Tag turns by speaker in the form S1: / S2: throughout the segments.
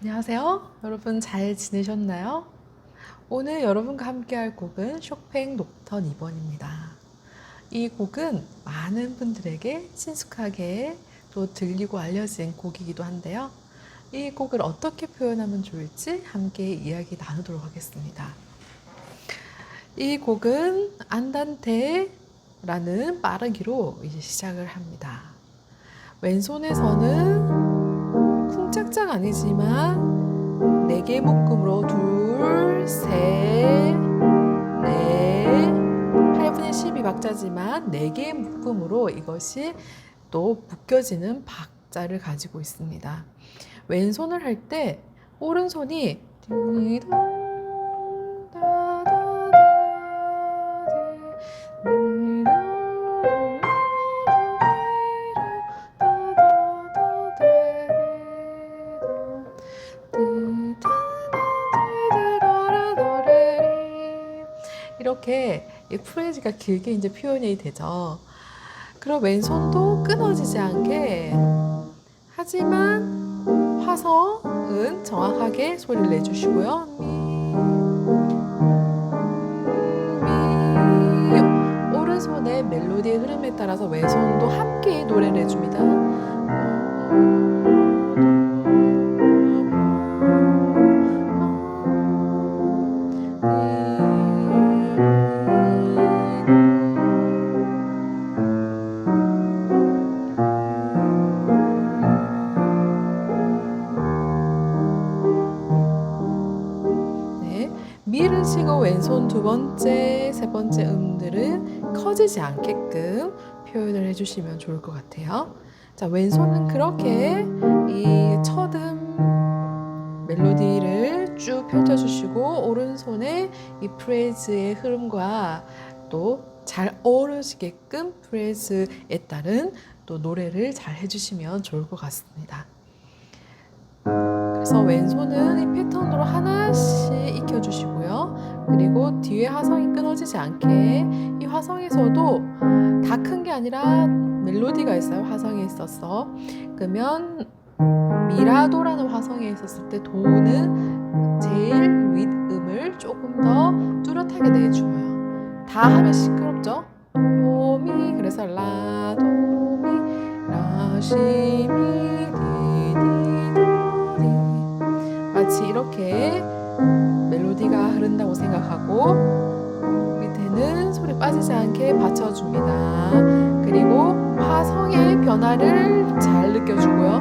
S1: 안녕하세요. 여러분 잘 지내셨나요? 오늘 여러분과 함께 할 곡은 쇼팽 녹턴 2번입니다. 이 곡은 많은 분들에게 친숙하게 또 들리고 알려진 곡이기도 한데요. 이 곡을 어떻게 표현하면 좋을지 함께 이야기 나누도록 하겠습니다. 이 곡은 안단테라는 빠르기로 이제 시작을 합니다. 왼손에서는 쿵짝짝 아니지만 네 개 묶음으로 둘, 셋, 넷, 8분의 12박자지만 네 개의 묶음으로 이것이 또 묶여지는 박자를 가지고 있습니다. 왼손을 할 때 오른손이 이렇게 이 프레즈가 길게 이제 표현이 되죠. 그럼 왼손도 끊어지지 않게 하지만 화성은 정확하게 소리를 내주시고요. 오른손의 멜로디의 흐름에 따라서 왼손도 함께 노래를 해줍니다. 두 번째, 세 번째 음들은 커지지 않게끔 표현을 해주시면 좋을 것 같아요. 자, 왼손은 그렇게 이 첫음 멜로디를 쭉 펼쳐주시고 오른손에 이 프레즈의 흐름과 또 잘 어우러지게끔 프레즈에 따른 또 노래를 잘 해주시면 좋을 것 같습니다. 그래서 왼손은 이 패턴으로 하나씩 익혀주시고요. 그리고 뒤에 화성이 끊어지지 않게 이 화성에서도 다 큰 게 아니라 멜로디가 있어요. 화성에 있어서. 그러면 미라도라는 화성에 있었을 때 도는 제일 윗음을 조금 더 뚜렷하게 내줘요. 다 하면 시끄럽죠? 도미 그래서 라 도미 라시미 디디도리 마치 이렇게 멜로디가 흐른다고 생각하고 밑에는 소리 빠지지 않게 받쳐줍니다. 그리고 화성의 변화를 잘 느껴주고요.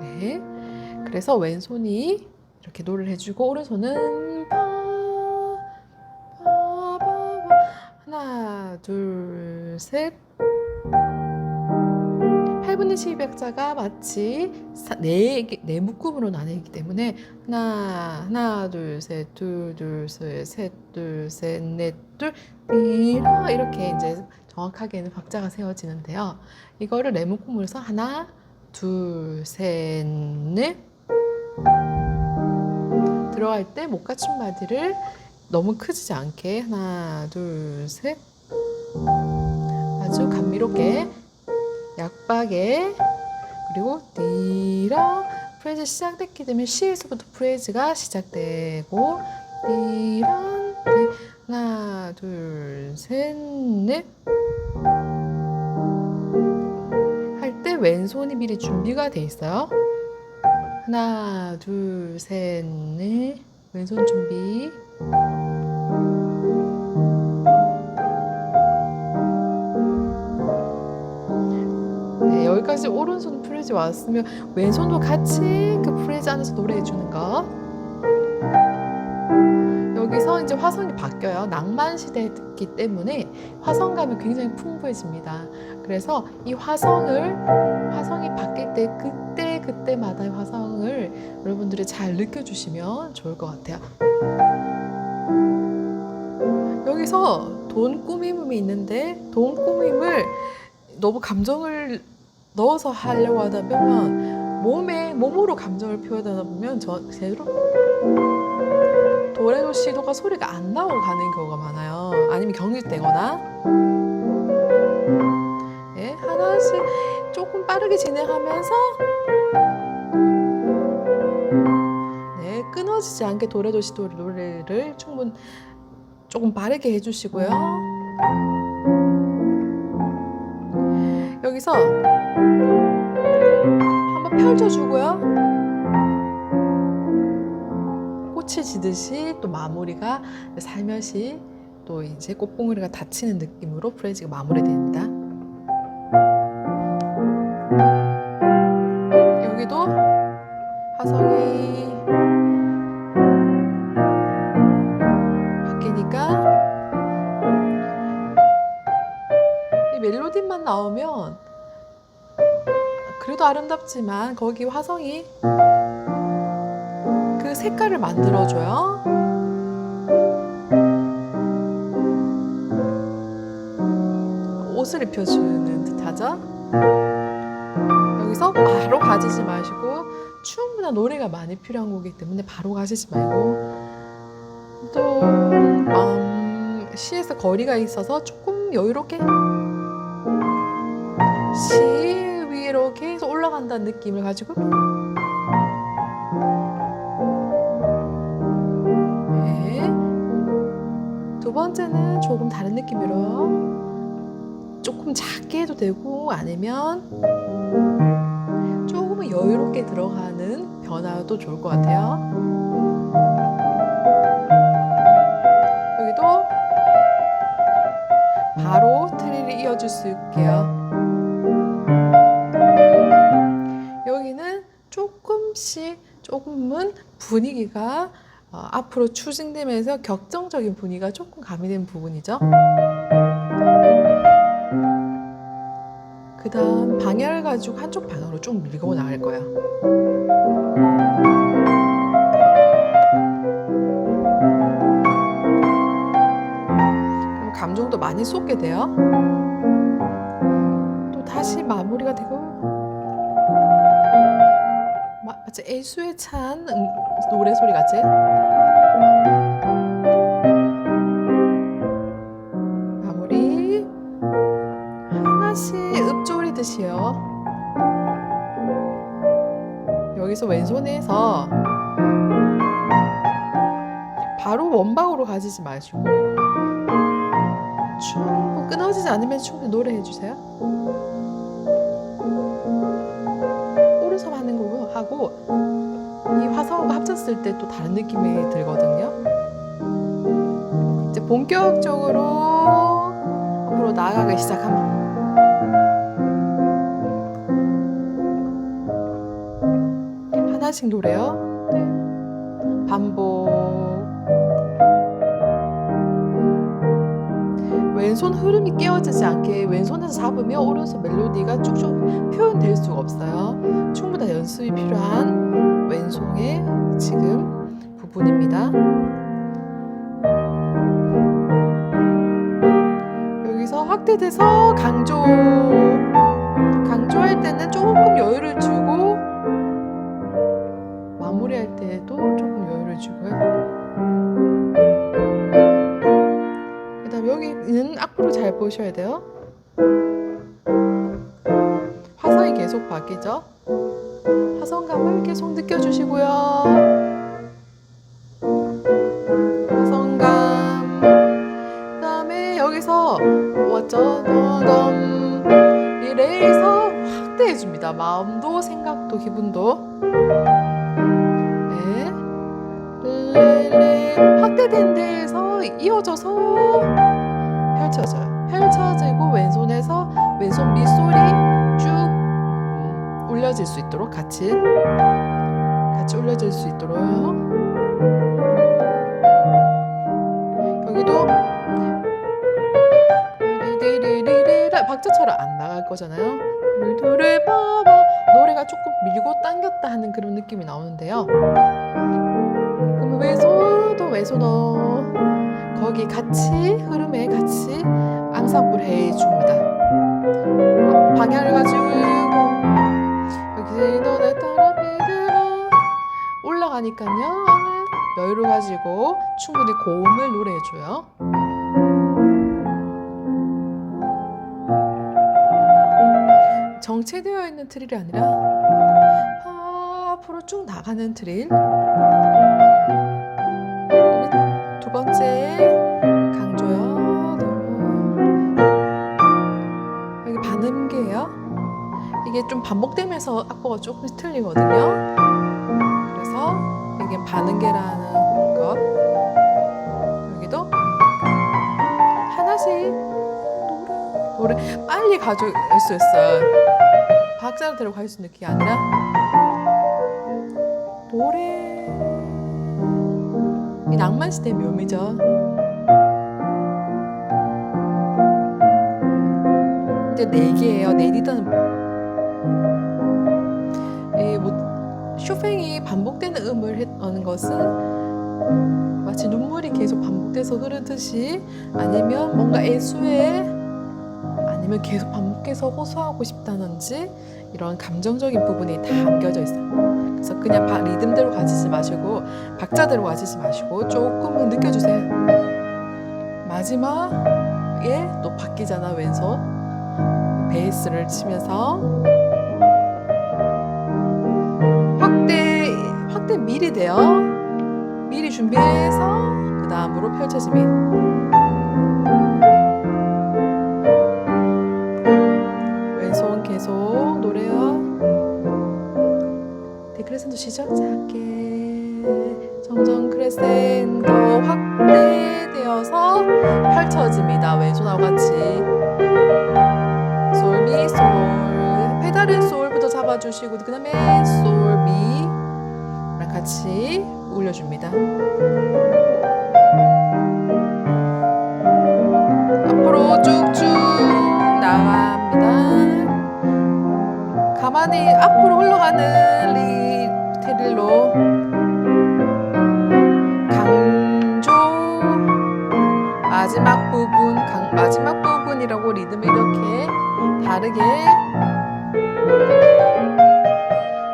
S1: 네. 그래서 왼손이 이렇게 노래를 해주고 오른손은 둘, 셋. 8분의 12박자가 마치 사- 네, 개- 네 묶음으로 나뉘기 때문에 하나, 하나, 둘, 셋, 둘, 둘, 셋, 셋, 둘, 셋, 넷, 둘, 띠라 이렇게 이제 정확하게는 박자가 세워지는데요. 이거를 네 묶음으로 해서 하나, 둘, 셋, 넷 들어갈 때 목받침 마디를 너무 크지 않게 하나, 둘, 셋 아주 감미롭게 약박에 그리고 띠라 프레즈 시작됐기 때문에 시에서부터 프레즈가 시작되고 띠 하나 둘셋넷. 할 때 왼손이 미리 준비가 돼 있어요. 하나 둘셋넷. 왼손 준비 네, 여기까지 오른손 프레즈 왔으면 왼손도 같이 그 프레즈 안에서 노래해 주는 거. 여기서 이제 화성이 바뀌어요. 낭만 시대이기 때문에 화성감이 굉장히 풍부해집니다. 그래서 이 화성을 화성이 바뀔 때 그때 그때마다의 화성을 여러분들이 잘 느껴주시면 좋을 것 같아요. 여기서 돈 꾸밈이 있는데 돈 꾸밈을 너무 감정을 넣어서 하려고 하다 보면 몸에 몸으로 감정을 표현하다 보면 저 제대로 돈 도레도 시도가 소리가 안 나오고 가는 경우가 많아요. 아니면 경직되거나. 네, 하나씩 조금 빠르게 진행하면서 네, 끊어지지 않게 도레도 시도 노래를 충분 조금 빠르게 해주시고요. 여기서 한번 펼쳐주고요. 꽃이 지듯이 또 마무리가 살며시 또 이제 꽃봉오리가 닫히는 느낌으로 프레즈가 마무리됩니다. 여기도 화성이 바뀌니까 이 멜로디만 나오면 그래도 아름답지만 거기 화성이 그 색깔을 만들어줘요. 옷을 입혀주는 듯하죠. 여기서 바로 가지지 마시고 충분한 노래가 많이 필요한 거기 때문에 바로 가시지 말고 또 음, 시에서 거리가 있어서 조금 여유롭게 시 올라간다는 느낌을 가지고 네. 두 번째는 조금 다른 느낌으로 조금 작게 해도 되고 아니면 조금 여유롭게 들어가는 변화도 좋을 것 같아요. 여기도 바로 트리를 이어줄 수 있게요. 분위기가 어, 앞으로 추진되면서 격정적인 분위기가 조금 가미된 부분이죠. 그 다음 방향을 가지고 한쪽 방향으로 쭉 밀고 나갈 거예요. 그럼 감정도 많이 쏟게 돼요. 또 다시 마무리가 되고 마- 마치 애수에 찬 음, 노래 소리 같지? 마무리 하나씩 읊조리듯이요. 여기서 왼손에서 바로 원방으로 가지지 마시고 충분 끊어지지 않으면 충분히 노래해 주세요. 오른손 하는 거고 하고 이 화성과 합쳤을 때 또 다른 느낌이 들거든요. 이제 본격적으로 앞으로 나아가기 시작하면 하나씩 노래요. 네. 반복. 왼손 흐름이 깨어지지 않게 왼손에서 잡으면 오른손 멜로디가 쭉쭉 표현될 수가 없어요. 충분한 연습이 필요한 왼손의 지금 부분입니다. 여기서 확대돼서 강조. 강조할 때는 조금 여유를 주고 마무리할 때도 조금 여유를 주고요. 그다음 여기는 앞으로 잘 보셔야 돼요. 화성이 계속 바뀌죠. 화성감을 계속 느껴주시고요. 화성감. 그 다음에 여기서 어쩌던 리레이서 확대해 줍니다. 마음도 생각도 기분도. 네. 확대된 데에서 이어져서 펼쳐져요. 펼쳐지고 왼손에서 왼손 밑소리 올려질 수 있도록 같이 같이 올려질 수 있도록 여기도 박자처럼 안 나갈 거잖아요. 루루를 봐봐 노래가 조금 밀고 당겼다 하는 그런 느낌이 나오는데요. 그럼 왼손도 왼손도 거기 같이 흐름에 같이 앙상블 해줍니다. 방향을 가지고 올라가니까요. 여유를 가지고 충분히 고음을 노래해줘요. 정체되어 있는 트릴이 아니라 앞으로 쭉 나가는 트릴. 두 번째 강조요. 여기 반음계예요. 이게 좀 반복되면서 악보가 조금씩 틀리거든요. 그래서 이게 반음계라는 것. 여기도 하나씩 노래, 빨리 가져올 수 있어요. 박자대로 갈 수 있는 게 아니라 노래 이 낭만 시대의 묘미죠. 이제 네 개예요. 내리던 이 뭐 쇼팽이 반복되는 음을 했는 것은 마치 눈물이 계속 반복돼서 흐르듯이 아니면 뭔가 애수에 아니면 계속 반복해서 호소하고 싶다든지 이런 감정적인 부분이 다 담겨져 있어요. 그래서 그냥 바- 리듬대로 가지지 마시고 박자대로 가지지 마시고 조금은 느껴주세요. 마지막에 또 바뀌잖아 왼손 베이스를 치면서 미리 돼요. 미리 준비해서 그 다음으로 펼쳐짐이. 왼손 계속 노래요. 데크레센도 시작 작게 점점 크레센도 확대되어서 펼쳐집니다. 왼손하고 같이 솔미 솔 페달은 솔부터 잡아주시고 그 다음에 솔 가만히 앞으로 흘러가는 리 테릴로 강조 마지막 부분 강, 마지막 부분이라고 리듬을 이렇게 다르게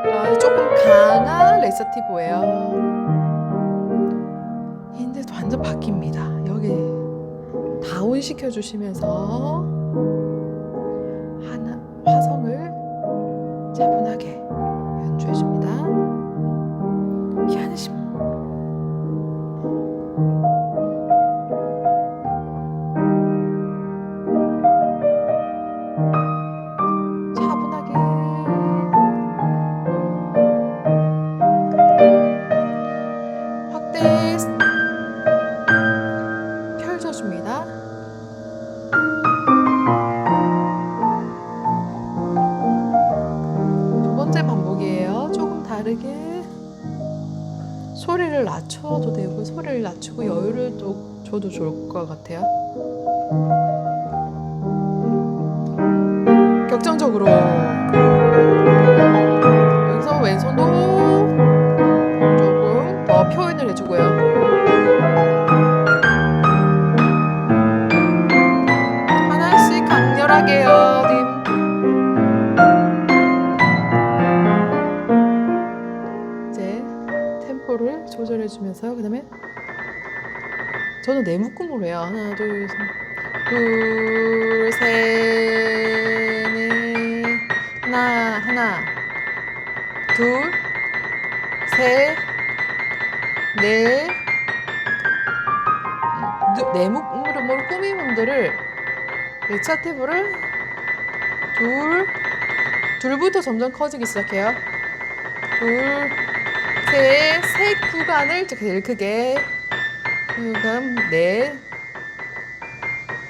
S1: 어, 조금 강한 레서티브예요. 근데 완전 바뀝니다. 여기 다운 시켜주시면서 펼쳐줍니다. 두 번째 반복이에요. 조금 다르게 소리를 낮춰도 되고 소리를 낮추고 여유를 또 줘도 좋을 것 같아요. 격정적으로 강렬하게요, 님. 이제 템포를 조절해 주면서 그 다음에 저는 네 묶음으로 해요. 하나, 둘, 셋, 둘, 셋, 넷, 하나, 하나, 둘, 셋, 넷, 누- 네 묶음으로 꾸민 분들을 차 탭을 둘, 둘부터 점점 커지기 시작해요. 둘, 셋, 셋 구간을 제일 크게 그다음 넷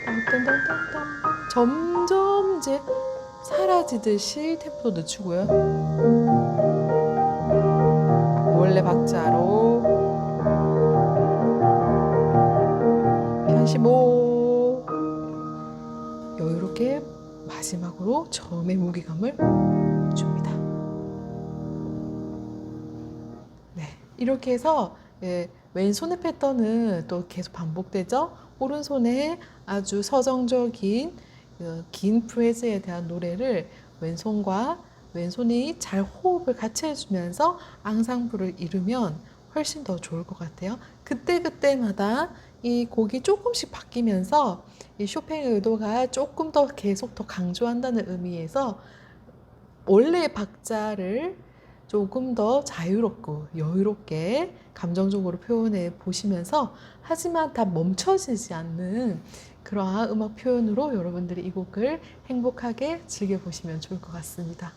S1: 딴딴딴딴딴. 점점 이제 사라지듯이 템포 늦추고요 원래 박자로 편시모 여유롭게 마지막으로 처음의 무게감을 줍니다. 네, 이렇게 해서 예, 왼손의 패턴은 또 계속 반복되죠. 오른손에 아주 서정적인 어, 긴 프레즈에 대한 노래를 왼손과 왼손이 잘 호흡을 같이 해주면서 앙상블을 이루면 훨씬 더 좋을 것 같아요. 그때그때마다 이 곡이 조금씩 바뀌면서 이 쇼팽의 의도가 조금 더 계속 더 강조한다는 의미에서 원래의 박자를 조금 더 자유롭고 여유롭게 감정적으로 표현해 보시면서 하지만 다 멈춰지지 않는 그러한 음악 표현으로 여러분들이 이 곡을 행복하게 즐겨 보시면 좋을 것 같습니다.